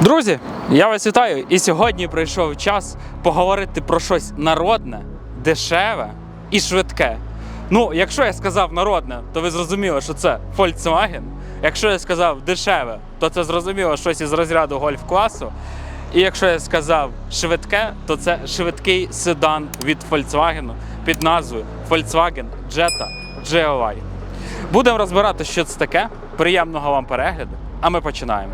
Друзі, я вас вітаю. І сьогодні прийшов час поговорити про щось народне, дешеве і швидке. Ну, якщо я сказав народне, то ви зрозуміли, що це Volkswagen. Якщо я сказав дешеве, то це зрозуміло щось із розряду гольф-класу. І якщо я сказав швидке, то це швидкий седан від Volkswagen під назвою Volkswagen Jetta GLI. Будемо розбирати, що це таке. Приємного вам перегляду, а ми починаємо.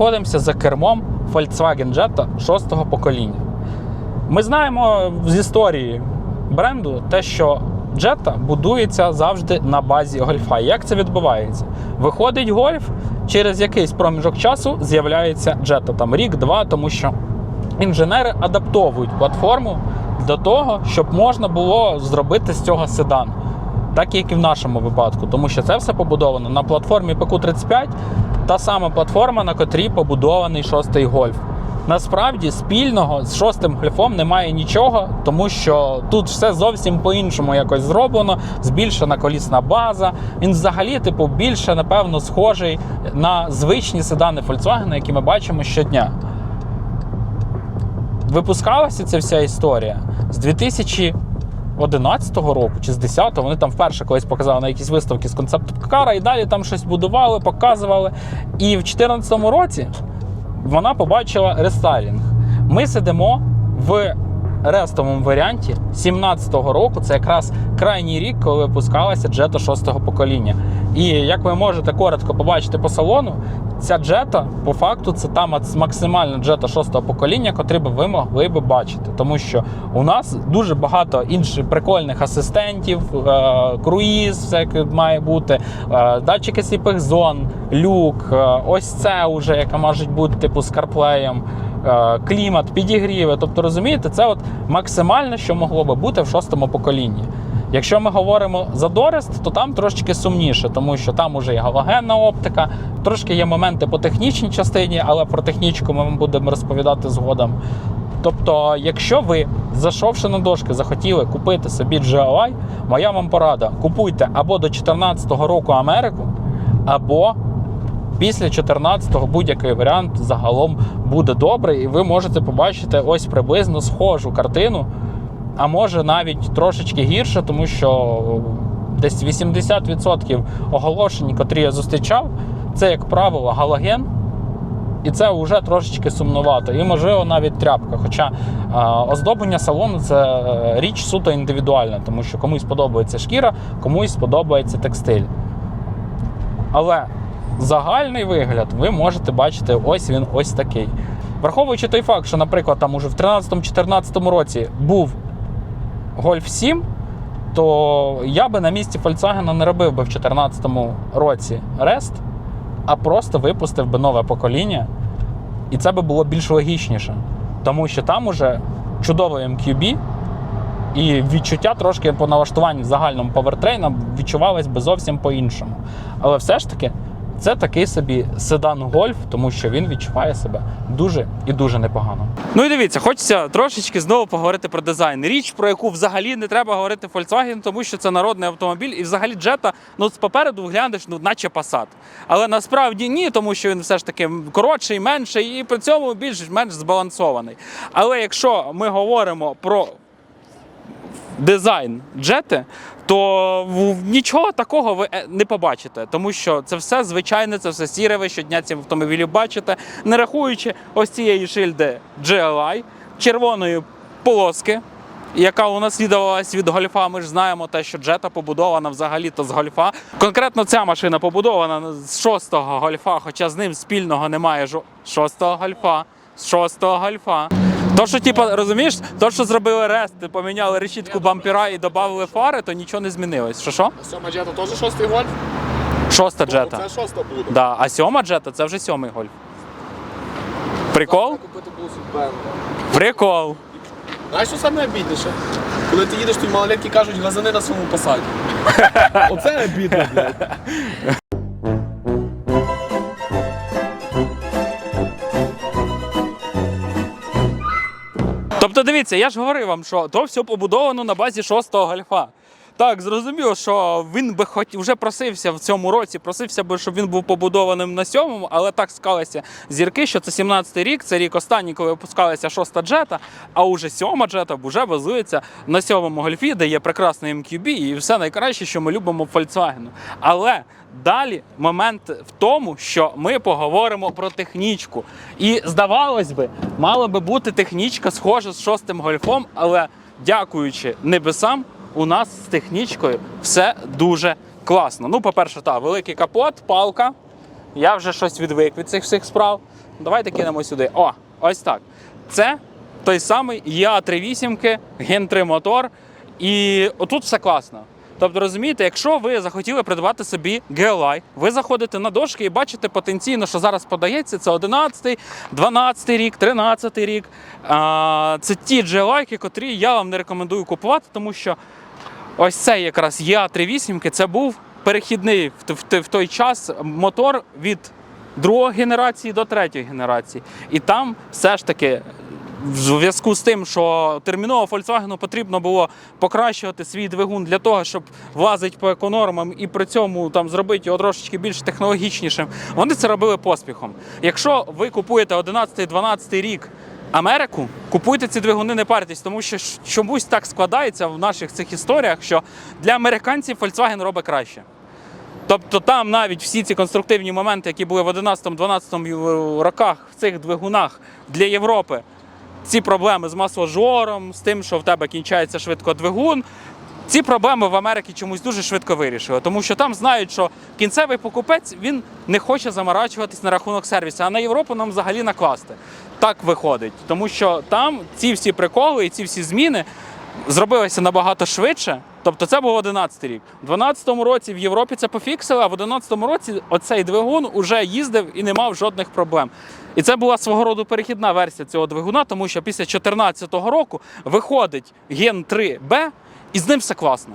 Знаходимося за кермом Volkswagen Jetta 6 покоління. Ми знаємо з історії бренду те, що Jetta будується завжди на базі гольфа. Як це відбувається? Виходить гольф, через якийсь проміжок часу з'являється Jetta. Там рік-два, тому що інженери адаптовують платформу до того, щоб можна було зробити з цього седан. Так як і в нашому випадку, тому що це все побудовано на платформі PQ35, та сама платформа, на котрій побудований шостий гольф. Насправді спільного з шостим гольфом немає нічого, тому що тут все зовсім по-іншому якось зроблено. Збільшена колісна база. Він взагалі, типу, більше, напевно, схожий на звичні седани Volkswagen, які ми бачимо щодня. Випускалася ця вся історія з 2000 11-го року чи з 10-го, вони там вперше колись показали на якісь виставки з концепту кара, і далі там щось будували, показували. І в 2014 році вона побачила рестайлінг. Ми сидимо в рестовому варіанті 17-го року. Це якраз крайній рік, коли випускалася джета 6-го покоління. І як ви можете коротко побачити по салону, ця джета по факту це та максимальна джета 6-го покоління, котрі би ви могли би бачити. Тому що у нас дуже багато інших прикольних асистентів, е, круїз, всяке має бути, е, датчики сліпих зон, люк, е, ось це вже, яка може бути типу з е, клімат, підігріви. Тобто, розумієте, це от максимально, що могло би бути в шостому поколінні. Якщо ми говоримо за Дорест, то там трошки сумніше, тому що там уже є галогенна оптика, трошки є моменти по технічній частині, але про технічку ми будемо розповідати згодом. Тобто, якщо ви, зайшовши на дошки, захотіли купити собі GLI, моя вам порада: купуйте або до 2014 року Америку, або після 14-го будь-який варіант загалом буде добрий, і ви можете побачити ось приблизно схожу картину, а може навіть трошечки гірше, тому що десь 80% оголошень, котрі я зустрічав, це, як правило, галоген. І це вже трошечки сумнувато, і можливо навіть тряпка. Хоча е, оздоблення салону це е, річ суто індивідуальна, тому що комусь подобається шкіра, комусь подобається текстиль. Але загальний вигляд ви можете бачити, ось він ось такий. Враховуючи той факт, що, наприклад, там уже в 13-14 році був Golf 7, то я би на місці Volkswagen не робив би в 2014 році Рест, а просто випустив би нове покоління, і це би було більш логічніше. Тому що там уже чудовий MQB, і відчуття трошки по налаштуванню загальному повертрейна відчувалось би зовсім по-іншому. Але все ж таки, це такий собі седан гольф, тому що він відчуває себе дуже і дуже непогано. Ну і дивіться, хочеться трошечки знову поговорити про дизайн. Річ, про яку взагалі не треба говорити Volkswagen, тому що це народний автомобіль, і взагалі Jetta, ну попереду глянеш, ну наче Passat. Але насправді ні, тому що він все ж таки коротший, менший і при цьому більш-менш збалансований. Але якщо ми говоримо про дизайн джети, то нічого такого ви е, не побачите, тому що це все звичайне, це все сіре. Ви щодня ці автомобілі бачите, не рахуючи ось цієї шильди GLI, червоної полоски. Яка унаслідувалась від гольфа, ми ж знаємо те, що джета побудована взагалі-то з гольфа. Конкретно ця машина побудована з шостого гольфа, хоча з ним спільного немає жо... шостого гольфа, з шостого гольфа. То, що, типа, розумієш, то, що зробили рест, поміняли решітку бампера і додали фари, то нічого не змінилось. Що що? Сьома джета теж шостий гольф? Шоста джета. Це шоста буде. Да. А сьома джета це вже сьомий гольф. Прикол? Купити Бен. Прикол. Знаєш, що саме обідніше? Коли ти їдеш, тобі малолетки кажуть газани на своєму посаді. Оце обідно, блядь. Тобто, дивіться, я ж говорив вам, що то все побудовано на базі шостого гольфа. Так, зрозуміло, що він би хоч вже просився в цьому році, просився би, щоб він був побудованим на сьомому, але так склалися зірки, що це 17-й рік, це рік останній, коли випускалася шоста джета, а уже сьома джета вже базується на сьомому гольфі, де є прекрасний MQB і все найкраще, що ми любимо в Volkswagen. Але далі момент в тому, що ми поговоримо про технічку. І здавалось би, мала би бути технічка схожа з шостим гольфом, але дякуючи небесам, у нас з технічкою все дуже класно. Ну, по-перше, та, великий капот, палка. Я вже щось відвик від цих всіх справ. Давайте кинемо сюди. О, ось так. Це той самий ЯА-38, Ген 3 мотор. І отут все класно. Тобто, розумієте, якщо ви захотіли придбати собі GLI, ви заходите на дошки і бачите потенційно, що зараз подається, це 11, 12 рік, 13 рік. Це ті GLI, котрі я вам не рекомендую купувати, тому що ось цей якраз ЯА-38, це був перехідний в той час мотор від другої генерації до третьої генерації. І там все ж таки. В зв'язку з тим, що терміново Volkswagen потрібно було покращувати свій двигун для того, щоб влазити по економам і при цьому там зробити його трошечки більш технологічнішим. Вони це робили поспіхом. Якщо ви купуєте 11-12 рік Америку, купуйте ці двигуни, не паритесь, тому що чомусь так складається в наших цих історіях, що для американців Volkswagen робить краще. Тобто там навіть всі ці конструктивні моменти, які були в 11-12 роках в цих двигунах для Європи, ці проблеми з масложором, з тим, що в тебе кінчається швидко двигун. Ці проблеми в Америці чомусь дуже швидко вирішили, тому що там знають, що кінцевий покупець він не хоче заморачуватись на рахунок сервісу, а на Європу нам взагалі накласти. Так виходить, тому що там ці всі приколи і ці всі зміни зробилися набагато швидше. Тобто це був 11 рік. У 12 році в Європі це пофіксили, а в 11 році оцей двигун уже їздив і не мав жодних проблем. І це була свого роду перехідна версія цього двигуна, тому що після 2014 року виходить Ген 3Б, і з ним все класно.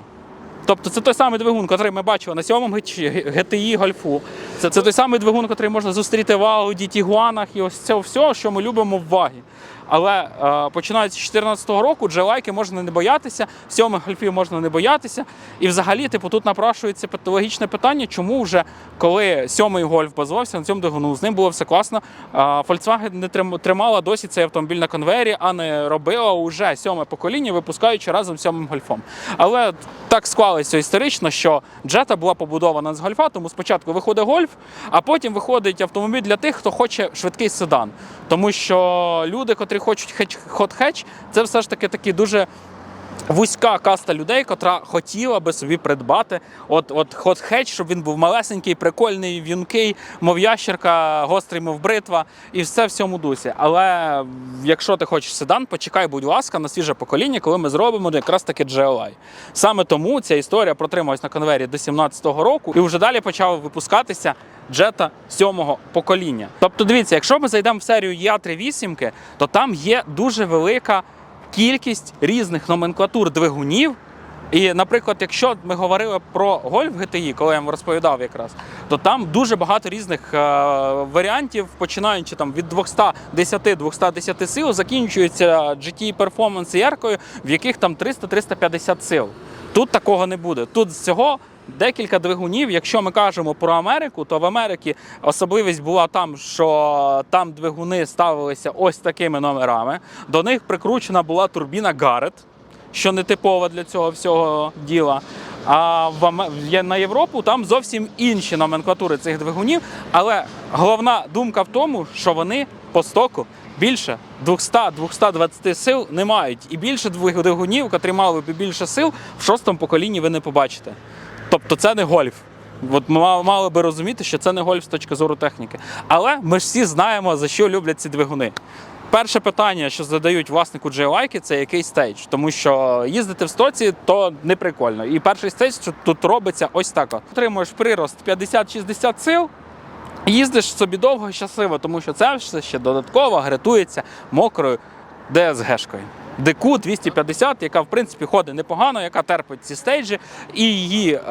Тобто це той самий двигун, який ми бачили на сьомому GTI Гольфу. Це, це той самий двигун, який можна зустріти в Audi, Тігуанах і ось це все, що ми любимо в вагі. Але е, починаючи з 2014 року, джелайки можна не боятися, сьомих гольфів можна не боятися. І взагалі, типу, тут напрашується логічне питання, чому вже коли сьомий гольф базувався на цьому двигуну, з ним було все класно. е, Volkswagen не тримала досі цей автомобіль на конвейері, а не робила уже сьоме покоління, випускаючи разом з сьомим гольфом. Але так склалося історично, що джета була побудована з гольфа, тому спочатку виходить гольф, а потім виходить автомобіль для тих, хто хоче швидкий седан. Тому що люди, котрі хочуть хетч, хот-хетч, це все ж таки такі дуже. Вузька каста людей, котра хотіла би собі придбати от, от хот хетч, щоб він був малесенький, прикольний, в'юнкий, мов ящерка, гострий, мов бритва, і все в цьому дусі. Але якщо ти хочеш седан, почекай, будь ласка, на свіже покоління, коли ми зробимо якраз таки GLI. Саме тому ця історія протрималась на конвері до 17-го року, і вже далі почав випускатися джета сьомого покоління. Тобто, дивіться, якщо ми зайдемо в серію Я-38, то там є дуже велика кількість різних номенклатур двигунів. І, наприклад, якщо ми говорили про гольф GTI, коли я вам розповідав якраз, то там дуже багато різних е, варіантів, починаючи там від 210-210 сил, закінчується GT Performance яркою, в яких там 300-350 сил. Тут такого не буде. Тут всього декілька двигунів. Якщо ми кажемо про Америку, то в Америці особливість була там, що там двигуни ставилися ось такими номерами. До них прикручена була турбіна Garrett, що не типова для цього всього діла. А в на Європу там зовсім інші номенклатури цих двигунів. Але головна думка в тому, що вони по стоку більше 200-220 сил не мають. І більше двиг- двигунів, котрі мали б більше сил, в шостому поколінні ви не побачите. Тобто це не гольф. От ми мали- би розуміти, що це не гольф з точки зору техніки. Але ми ж всі знаємо, за що люблять ці двигуни. Перше питання, що задають власнику GLI, це який стейдж, тому що їздити в стоці то не прикольно. І перший стейдж тут робиться ось так. Отримуєш прирост 50-60 сил, їздиш собі довго і щасливо, тому що це все ще додатково гритується мокрою DSG-шкою. ДК 250, яка в принципі ходить непогано, яка терпить ці стейджі, і її, е,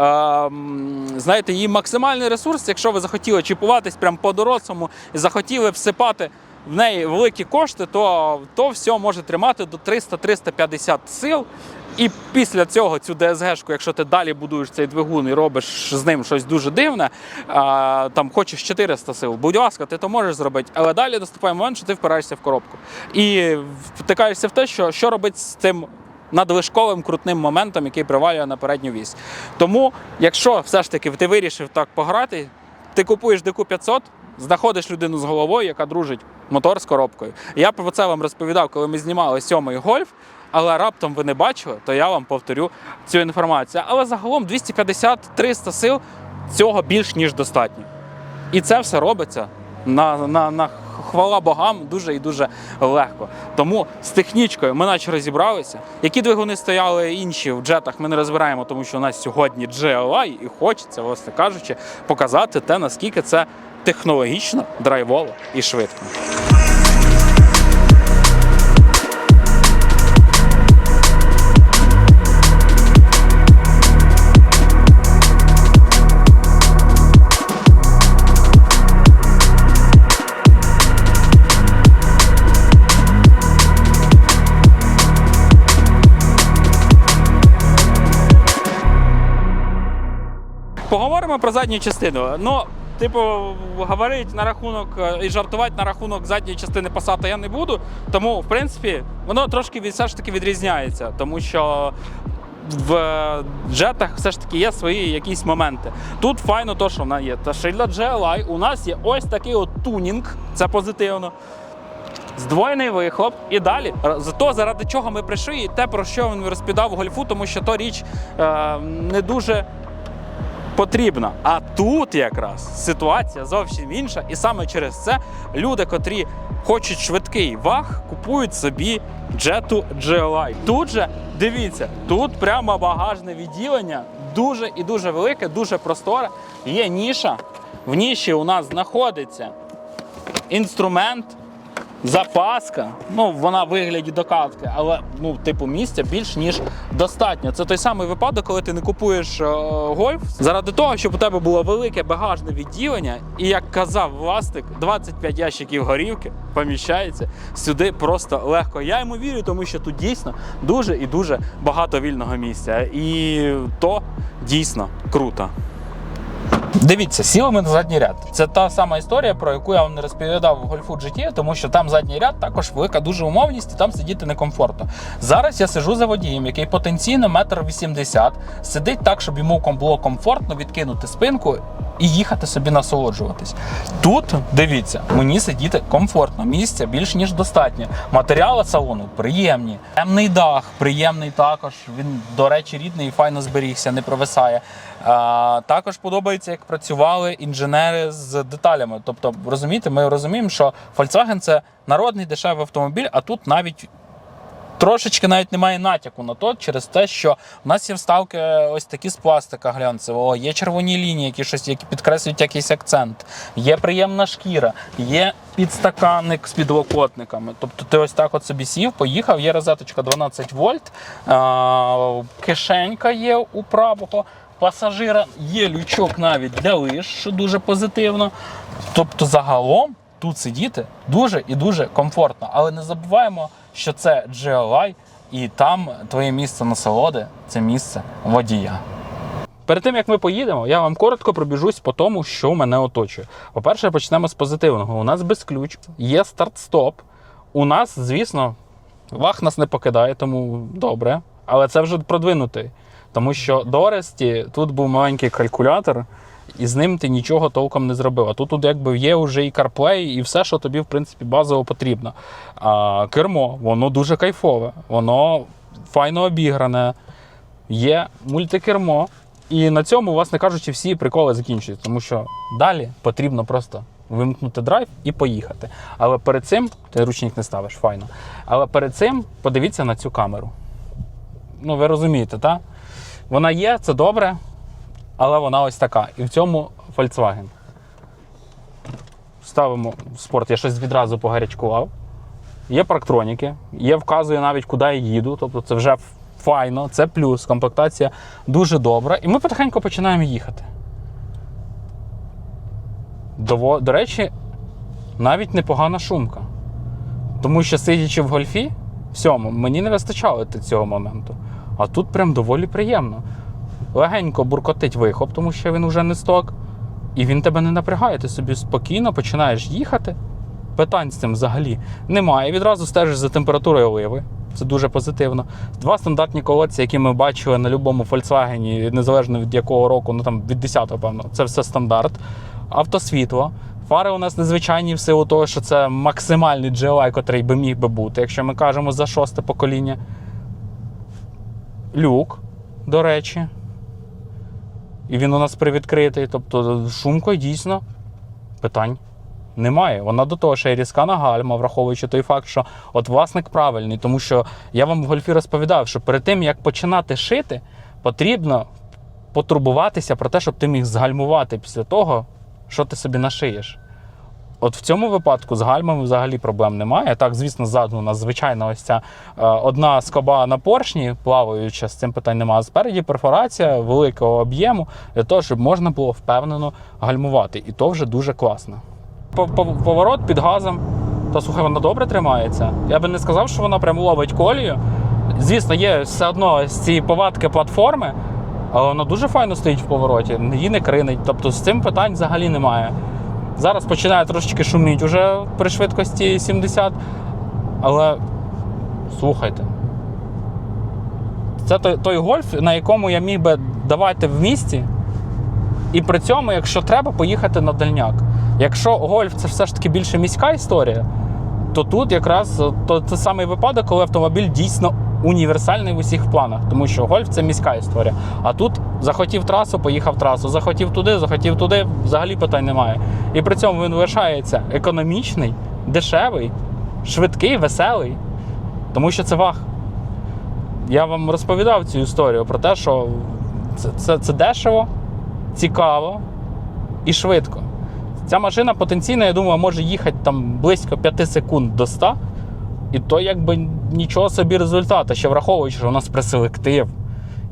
знаєте, її максимальний ресурс, якщо ви захотіли чіпуватись прямо по дорослому і захотіли всипати в неї великі кошти, то, то все може тримати до 300-350 сил. І після цього цю DSG-шку, якщо ти далі будуєш цей двигун і робиш з ним щось дуже дивне, а, там хочеш 400 сил, будь ласка, ти то можеш зробити, але далі наступає момент, що ти впираєшся в коробку. І втикаєшся в те, що, що робити з цим надлишковим крутним моментом, який привалює на передню вісь. Тому, якщо все ж таки ти вирішив так пограти, ти купуєш ДК 500, знаходиш людину з головою, яка дружить мотор з коробкою. Я про це вам розповідав, коли ми знімали сьомий гольф. Але раптом ви не бачили, то я вам повторю цю інформацію. Але загалом 250-300 сил цього більш ніж достатньо. І це все робиться на, на, на хвала богам дуже і дуже легко. Тому з технічкою ми наче розібралися. Які двигуни стояли інші в джетах, ми не розбираємо, тому що у нас сьогодні GLI, і хочеться, власне кажучи, показати те, наскільки це технологічно, драйвово і швидко. Поговоримо про задню частину. Ну, типу, говорити на рахунок е, і жартувати на рахунок задньої частини Passat я не буду. Тому, в принципі, воно трошки все ж таки відрізняється, тому що. В джетах все ж таки є свої якісь моменти. Тут файно то, що вона є. Та й GLI у нас є ось такий от тунінг, це позитивно. Здвоєний вихлоп і далі. Зато заради чого ми прийшли, і те, про що він розповідав у гольфу, тому що то річ е, не дуже потрібна. А тут якраз ситуація зовсім інша, і саме через це люди, котрі хочуть швидкий ваг, купують собі джету GLI. Тут же дивіться, тут прямо багажне відділення дуже і дуже велике, дуже просторе. Є ніша. В ніші у нас знаходиться інструмент. Запаска, ну вона в вигляді докатки, але ну, типу, місця більш ніж достатньо. Це той самий випадок, коли ти не купуєш е, гольф заради того, щоб у тебе було велике багажне відділення, і як казав власник, 25 ящиків горівки поміщається сюди просто легко. Я йому вірю, тому що тут дійсно дуже і дуже багато вільного місця. І то дійсно круто. Дивіться, сіли ми на задній ряд. Це та сама історія, про яку я вам не розповідав в гольфу GT, тому що там задній ряд також велика дуже умовність, і там сидіти некомфортно. Зараз я сижу за водієм, який потенційно метр вісімдесят, сидить так, щоб йому було комфортно відкинути спинку і їхати собі насолоджуватись. Тут дивіться, мені сидіти комфортно, місця більш ніж достатньо. Матеріали салону приємні. Темний дах, приємний також. Він, до речі, рідний і файно зберігся, не провисає. А, також подобається, як працювали інженери з деталями. Тобто, розумієте, ми розуміємо, що Volkswagen це народний дешевий автомобіль, а тут навіть трошечки навіть немає натяку на то, через те, що в нас є вставки ось такі з пластика глянцевого, є червоні лінії, які щось які підкреслюють якийсь акцент, є приємна шкіра, є підстаканник з підлокотниками. Тобто ти ось так от собі сів, поїхав, є розеточка 12 вольт, кишенька є у правого. Пасажира є лючок навіть для лиш, що дуже позитивно. Тобто, загалом тут сидіти дуже і дуже комфортно. Але не забуваємо, що це GLI, і там твоє місце насолоди це місце водія. Перед тим як ми поїдемо, я вам коротко пробіжусь по тому, що мене оточує. По-перше, почнемо з позитивного. У нас без ключ, є старт-стоп. У нас, звісно, вах нас не покидає, тому добре. Але це вже продвинутий. Тому що до Оресті тут був маленький калькулятор, і з ним ти нічого толком не зробив. А тут, тут якби є вже і CarPlay, і все, що тобі, в принципі, базово потрібно. А кермо, воно дуже кайфове, воно файно обігране, є мультикермо. І на цьому, власне кажучи, всі приколи закінчуються, тому що далі потрібно просто вимкнути драйв і поїхати. Але перед цим ти ручник не ставиш, файно. Але перед цим подивіться на цю камеру. Ну, ви розумієте, так? Вона є, це добре, але вона ось така. І в цьому Volkswagen. Ставимо в спорт, я щось відразу погарячкував. Є парктроніки, є вказує навіть, куди я їду. Тобто це вже файно, це плюс. Комплектація дуже добра. І ми потихеньку починаємо їхати. До, до речі, навіть непогана шумка. Тому що сидячи в гольфі, всьому, мені не вистачало цього моменту. А тут прям доволі приємно. Легенько буркотить вихоп, тому що він вже не сток. І він тебе не напрягає. Ти собі спокійно починаєш їхати. Питань з цим взагалі немає. Відразу стежиш за температурою оливи. Це дуже позитивно. Два стандартні колодці, які ми бачили на будь-якому Volkswagen, незалежно від якого року, ну там від 10-го, певно, це все стандарт. Автосвітло. Фари у нас незвичайні в силу того, що це максимальний GLI, котрий би міг би бути, якщо ми кажемо за шосте покоління. Люк, до речі. І він у нас привідкритий. Тобто шумка дійсно питань немає. Вона до того ще різка на гальма, враховуючи той факт, що от власник правильний, тому що я вам в гольфі розповідав, що перед тим як починати шити, потрібно потурбуватися про те, щоб ти міг згальмувати після того, що ти собі нашиєш. От в цьому випадку з гальмами взагалі проблем немає. Так, звісно, ззаду у нас звичайна ось ця е, одна скоба на поршні, плаваюча, з цим питань немає. Спереді перфорація великого об'єму для того, щоб можна було впевнено гальмувати. І то вже дуже класно. По- по- Поворот під газом, то слухай, вона добре тримається. Я би не сказав, що вона прям ловить колію. Звісно, є все одно з ці повадки платформи, але вона дуже файно стоїть в повороті, її не кринить. Тобто з цим питань взагалі немає. Зараз починає трошечки шуміти вже при швидкості 70. Але слухайте. Це той, той гольф, на якому я міг би давати в місті, і при цьому, якщо треба, поїхати на дальняк. Якщо гольф це все ж таки більше міська історія, то тут якраз то це самий випадок, коли автомобіль дійсно універсальний в усіх планах, тому що гольф це міська історія. А тут захотів трасу, поїхав трасу, захотів туди, захотів туди, взагалі питань немає. І при цьому він лишається економічний, дешевий, швидкий, веселий, тому що це ваг. Я вам розповідав цю історію про те, що це, це, це дешево, цікаво і швидко. Ця машина потенційно, я думаю, може їхати там близько 5 секунд до 100, і то якби нічого собі результату, ще враховуючи, що у нас преселектив.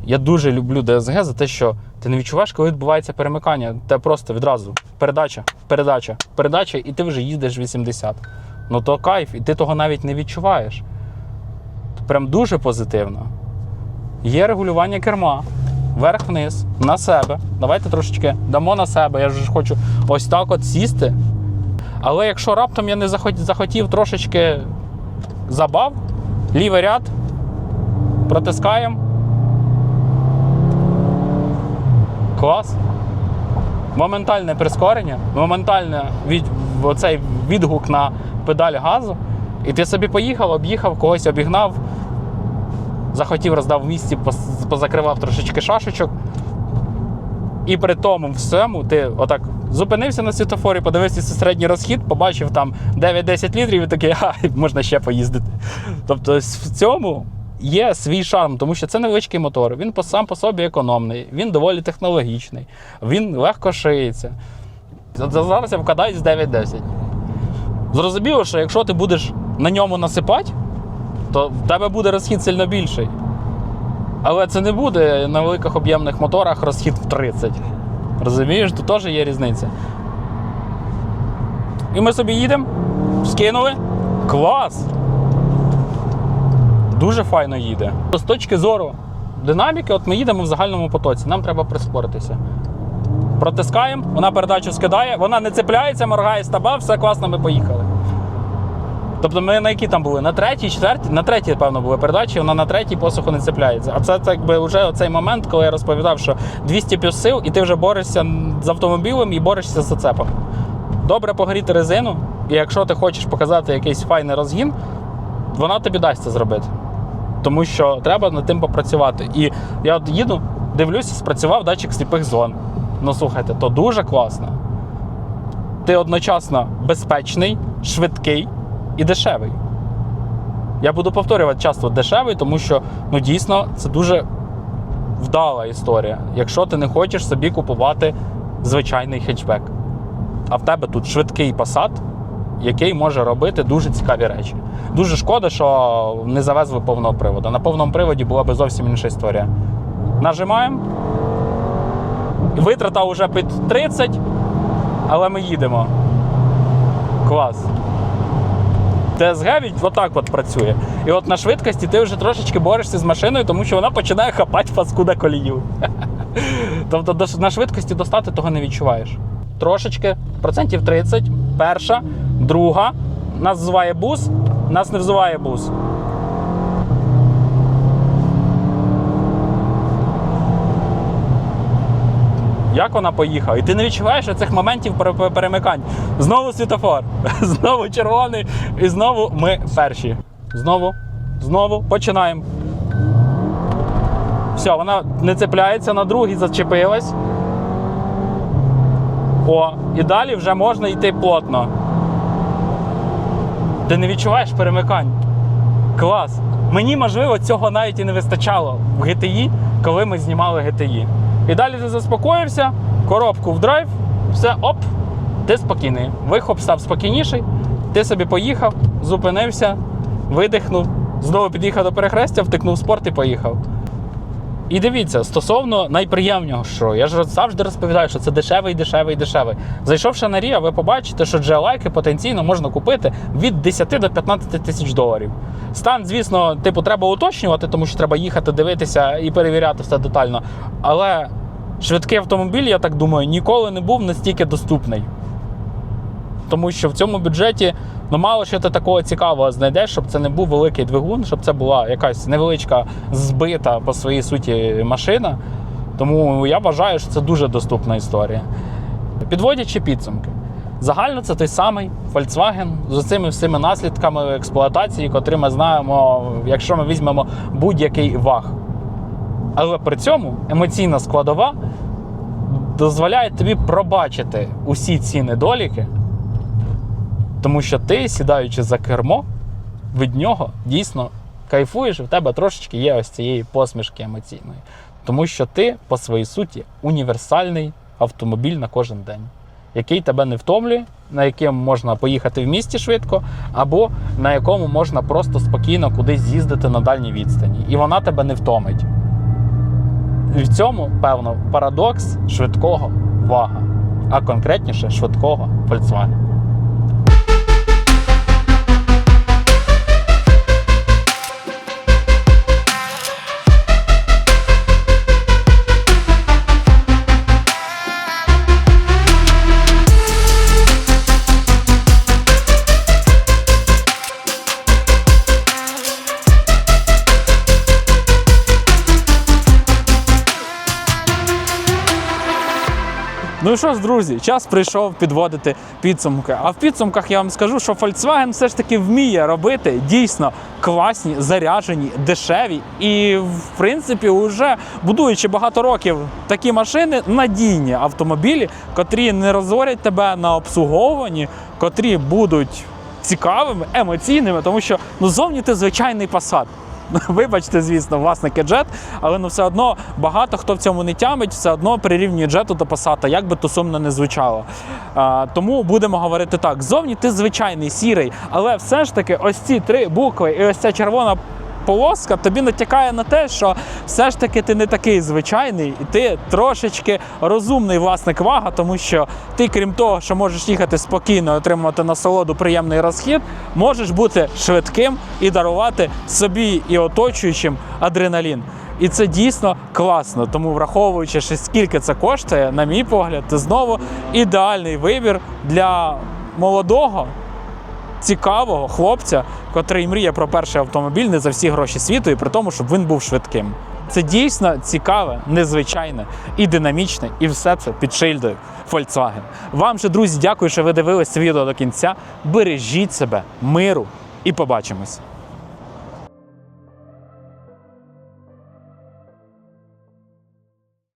Я дуже люблю ДСГ за те, що ти не відчуваєш, коли відбувається перемикання. Те просто відразу передача, передача, передача, і ти вже їздиш 80. Ну то кайф, і ти того навіть не відчуваєш. Прям дуже позитивно. Є регулювання керма. Вверх-вниз, на себе. Давайте трошечки дамо на себе. Я ж хочу ось так от сісти. Але якщо раптом я не захотів трошечки забав, лівий ряд, протискаємо. Клас. Моментальне прискорення, моментальне від, оцей відгук на педаль газу. І ти собі поїхав, об'їхав, когось обігнав, захотів, роздав в місті, позакривав трошечки шашечок. І при тому всьому ти отак зупинився на світофорі, подивився середній розхід, побачив там 9-10 літрів і такий, а, можна ще поїздити. Тобто в цьому є свій шарм, тому що це невеличкий мотор. Він сам по собі економний, він доволі технологічний, він легко шиється. Зараз я вкладаюсь з 9-10. Зрозуміло, що якщо ти будеш на ньому насипати, то в тебе буде розхід сильно більший. Але це не буде на великих об'ємних моторах розхід в 30. Розумієш, тут теж є різниця. І ми собі їдемо, скинули. Клас! Дуже файно їде. З точки зору динаміки, от ми їдемо в загальному потоці, нам треба прискоритися. Протискаємо, вона передачу скидає, вона не цепляється, моргає стаба, все класно, ми поїхали. Тобто ми на які там були? На третій, четвертій, на третій, певно, були передачі, вона на третій посуху не цепляється. А це так би вже оцей момент, коли я розповідав, що 200 плюс сил, і ти вже борешся з автомобілем і борешся з зацепом. Добре погріти резину, і якщо ти хочеш показати якийсь файний розгін, вона тобі дасть це зробити. Тому що треба над тим попрацювати. І я от їду, дивлюся, спрацював датчик сліпих зон. Ну слухайте, то дуже класно. ти одночасно безпечний, швидкий і дешевий. Я буду повторювати часто дешевий, тому що ну, дійсно це дуже вдала історія, якщо ти не хочеш собі купувати звичайний хетчбек. А в тебе тут швидкий Passat, який може робити дуже цікаві речі. Дуже шкода, що не завезли повного приводу. На повному приводі була би зовсім інша історія. Нажимаємо. Витрата вже під 30, але ми їдемо. Клас. ТСГ від отак от працює. І от на швидкості ти вже трошечки борешся з машиною, тому що вона починає хапати паскуда колію. Тобто на швидкості достати того не відчуваєш. Трошечки, процентів 30, перша, друга. Нас взиває бус, нас не взиває бус. Як вона поїхала? І ти не відчуваєш цих моментів пере- пере- перемикань. Знову світофор, знову червоний, і знову ми перші. Знову, знову починаємо. Все, вона не цепляється, на другий зачепилась. О, і далі вже можна йти плотно. Ти не відчуваєш перемикань. Клас. Мені, можливо, цього навіть і не вистачало в GTI, коли ми знімали GTI. І далі ти заспокоївся, коробку в драйв, все, оп, ти спокійний. Вихоп став спокійніший, ти собі поїхав, зупинився, видихнув, знову під'їхав до перехрестя, втикнув спорт і поїхав. І дивіться, стосовно найприємнішого, я ж завжди розповідаю, що це дешевий, дешевий, дешевий. Зайшовши на Ріа, ви побачите, що GLI потенційно можна купити від 10 до 15 тисяч доларів. Стан, звісно, типу, треба уточнювати, тому що треба їхати, дивитися і перевіряти все детально. Але швидкий автомобіль, я так думаю, ніколи не був настільки доступний. Тому що в цьому бюджеті ну мало що ти такого цікавого знайдеш, щоб це не був великий двигун, щоб це була якась невеличка збита по своїй суті машина. Тому я вважаю, що це дуже доступна історія. Підводячи підсумки, загально це той самий Volkswagen з цими всіми наслідками експлуатації, котрі ми знаємо, якщо ми візьмемо будь-який ваг. Але при цьому емоційна складова дозволяє тобі пробачити усі ці недоліки, тому що ти, сідаючи за кермо, від нього дійсно кайфуєш, в тебе трошечки є ось цієї посмішки емоційної. Тому що ти, по своїй суті, універсальний автомобіль на кожен день, який тебе не втомлює, на яким можна поїхати в місті швидко, або на якому можна просто спокійно кудись з'їздити на дальній відстані. І вона тебе не втомить. І в цьому, певно, парадокс швидкого вага, а конкретніше швидкого Volkswagen. Ну і що ж, друзі, час прийшов підводити підсумки. А в підсумках я вам скажу, що Volkswagen все ж таки вміє робити дійсно класні, заряджені, дешеві. І, в принципі, вже будуючи багато років такі машини, надійні автомобілі, котрі не розорять тебе на обслуговуванні, котрі будуть цікавими, емоційними, тому що ну зовні ти звичайний Passat. Вибачте, звісно, власники джет, але ну все одно багато хто в цьому не тямить, все одно прирівнює джету до пасата, як би то сумно не звучало. А, тому будемо говорити так: зовні ти звичайний сірий, але все ж таки, ось ці три букви і ось ця червона. Полоска тобі натякає на те, що все ж таки ти не такий звичайний, і ти трошечки розумний власник вага, тому що ти, крім того, що можеш їхати спокійно, отримувати насолоду, приємний розхід, можеш бути швидким і дарувати собі і оточуючим адреналін. І це дійсно класно. Тому, враховуючи, що скільки це коштує, на мій погляд, це знову ідеальний вибір для молодого цікавого хлопця, котрий мріє про перший автомобіль не за всі гроші світу, і при тому, щоб він був швидким. Це дійсно цікаве, незвичайне і динамічне, і все це під шильдою Volkswagen. Вам же, друзі, дякую, що ви дивились це відео до кінця. Бережіть себе, миру і побачимось.